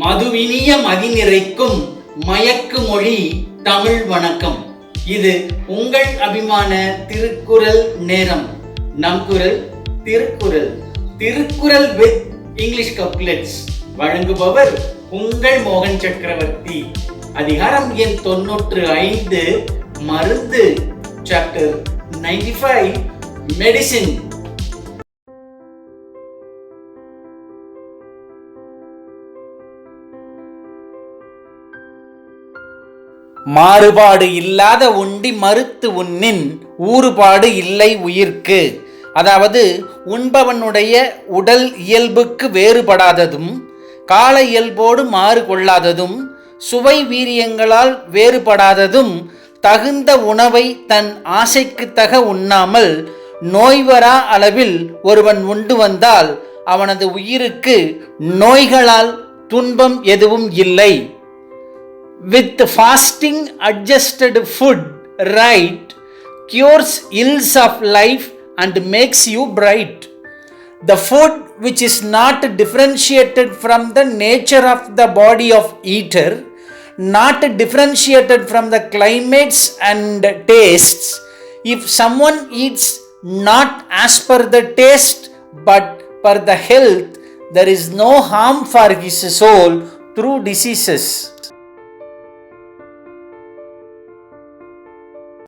மதுவினிய மதி நிறைக்கும் மயக்கு மொழி தமிழ் வணக்கம். இது உங்கள் அபிமான திருக்குறள் நேரம். நம் குரல் Thirukkural. Thirukkural with English couplets வழங்குபவர் உங்கள் மோகன் சக்கரவர்த்தி. அதிகாரம் எண் தொன்னூற்று ஐந்து மருந்து சாப்டர் நைன்டி ஃபைவ் மெடிசின் மாறுபாடு இல்லாத உண்டி மறுத்து உண்ணின் ஊறுபாடு இல்லை உயிர்க்கு. அதாவது உண்பவனுடைய உடல் இயல்புக்கு வேறுபடாததும் கால இயல்போடு மாறு கொள்ளாததும் சுவை வீரியங்களால் வேறுபடாததும் தகுந்த உணவை தன் ஆசைக்கு தக உண்ணாமல் நோய்வரா அளவில் ஒருவன் உண்டு வந்தால் அவனது உயிருக்கு நோய்களால் துன்பம் எதுவும் இல்லை. With fasting adjusted food right cures ills of life and makes you bright. The food which is not differentiated from the nature of the body of eater not differentiated from the climates and tastes. If someone eats not as per the taste but per the health there is no harm for his soul through diseases